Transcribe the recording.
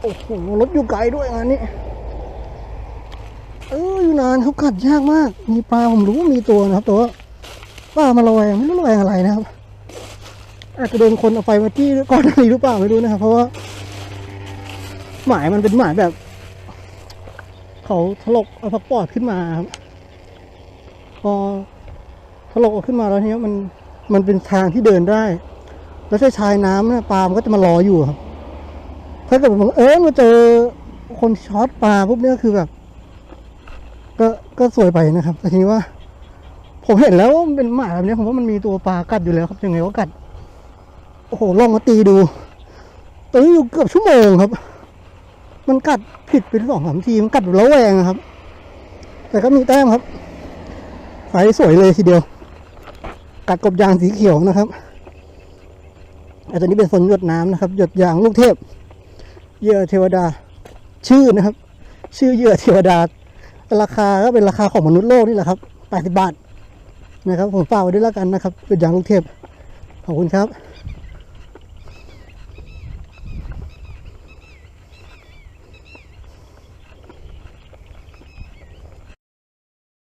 โอ้โหรถอยู่ไกลด้วยงานนี้เอออยู่นานครับกัดยากมาก มีปลาผมรู้ว่ามีตัวนะครับแต่ว่าปลามาระแวงไม่รู้ระแวงอะไรนะครับ อาจจะโดนคนเอาไฟมาจี้ก่อนนี้หรือเปล่าไม่รู้นะครับ เพราะว่าหมายมันเป็นหมายแบบ เขาถลกเอาพักปอดขึ้นมาครับพอถลกเอาขึ้นมาแล้วเนี้ยมันมันเป็นทางที่เดินได้ แล้วใช้ชายน้ำเนี่ยปลามันก็จะมารออยู่ครับ ถ้าเกิดมันเออมาเจอคนช็อตปลาปุ๊บเนี่ยคือแบบ ก็ก็สวยไปนะครับแต่ทีนี้ว่า ผมเห็นแล้วมันเป็นหมาแบบนี้ผมว่ามันมีตัวปลากัดอยู่แล้วครับยังไงก็กัด โอ้โหลองมาตีดูตีอยู่เกือบชั่วโมงครับ มันกัดผิดไปสองสามทีมันกัดแบบระแวงอะครับ แต่ก็มีแต้มครับไฟสวยเลยทีเดียว กัดกบยางสีเขียวนะครับอันตัวนี้เป็นโซนหยดน้ำนะครับ หยดยางลูกเทพ เหยื่อเทวดา ชื่อนะครับ ชื่อเหยื่อเทวดา ราคาก็เป็นราคาของมนุษย์โลกนี่แหละครับ80บาทนะครับผมฝากไว้ด้วยแล้วกันนะครับเป็นอย่างลูกเทพขอบคุณครับ